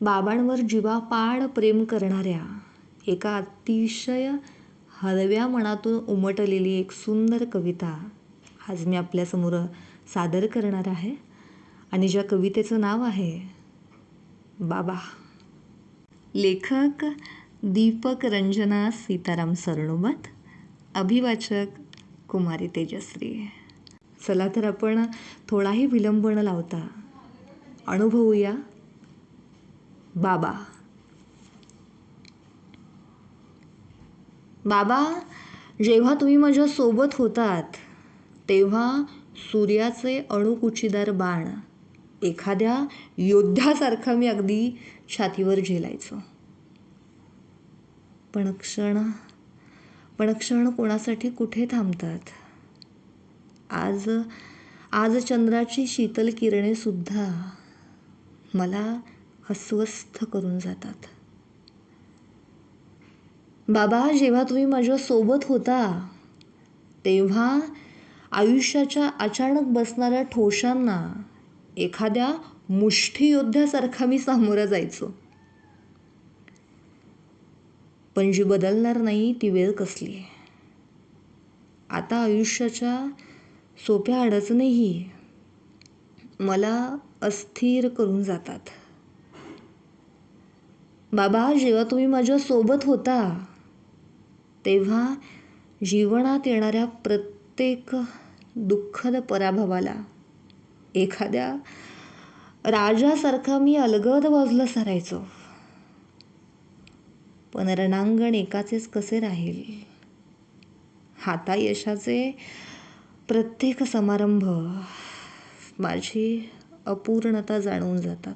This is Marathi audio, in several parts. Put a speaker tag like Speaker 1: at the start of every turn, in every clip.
Speaker 1: बाबांवर जीवापाड प्रेम करणाऱ्या एका अतिशय हळव्या मनातून उमटलेली एक सुंदर कविता आज मी आपल्यासमोर सादर करणार आहे. आणि ज्या कवितेचं नाव आहे बाबा. लेखक दीपक रंजना सीताराम सरनोबत अभिवाचक कुमारी तेजश्री. चला तर आपण थोडाही विलंब न लावता अनुभवूया बाबा. बाबा जेव्हा तुम्ही माझ्या सोबत होतात तेव्हा सूर्याचे अणुकुचीदार बाण एखाद्या योद्ध्यासारखा मी अगदी छातीवर झेलायचो. पण क्षण पण क्षण कोणासाठी कुठे थांबतात? आज आज चंद्राची शीतल किरणे सुद्धा मला अस्वस्थ करून जातात. बाबा जेव्हा तुम्ही माझ्या सोबत होता तेव्हा आयुष्याच्या अचानक बसणाऱ्या ठोशांना एखाद्या मुष्ठीयोद्ध्यासारखा मी सामोरं जायचो. पण जी बदलणार नाही ती वेळ कसली आता आयुष्याच्या सोप्या अडचणीही मला अस्थिर करून जातात. बाबा जेव्हा तुम्ही माझ्यासोबत होता तेव्हा जीवनात येणाऱ्या प्रत्येक दुःखद पराभवाला एखाद्या राजासारखा मी अलगद बाजूला सरायचो. पण रणांगण एकाचेच कसे राहील? हाता यशाचे प्रत्येक समारंभ माझी अपूर्णता जाणून जातात.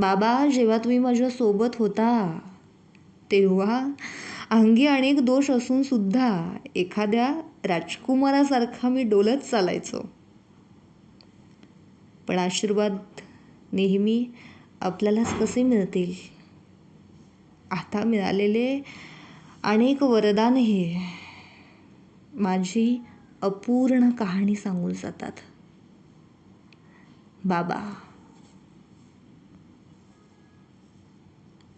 Speaker 1: बाबा जेव्हा तुम्ही माझ्यासोबत होता तेव्हा अंगी अनेक दोष असून सुद्धा एखाद्या राजकुमारासारखा मी डोलत चालायचो. पण आशीर्वाद नेहमी आपल्यालाच कसे मिळतील? आता मिळालेले अनेक वरदानही माझी अपूर्ण कहाणी सांगून जातात. बाबा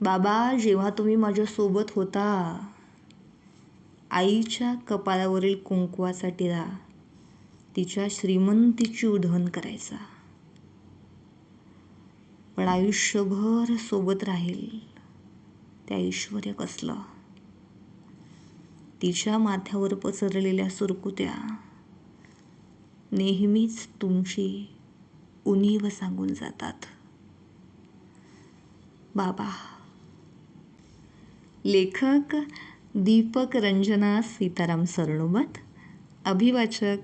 Speaker 1: बाबा जेव्हा तुम्ही माझ्यासोबत होता आईच्या कपाळावरील कुंकवाचा टिळा तिच्या श्रीमंतीची उधळण करायचा. पण आयुष्यभर सोबत राहील ते ऐश्वर्य कसलं? तिच्या माथ्यावर पसरलेल्या सुरकुत्या नेहमीच तुमची उणीव सांगून जातात. बाबा लेखक दीपक रंजना सीताराम सरनोबत अभिवाचक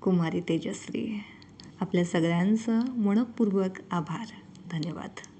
Speaker 1: कुमारी तेजश्री. आपल्या सगळ्यांचं मनपूर्वक आभार. धन्यवाद.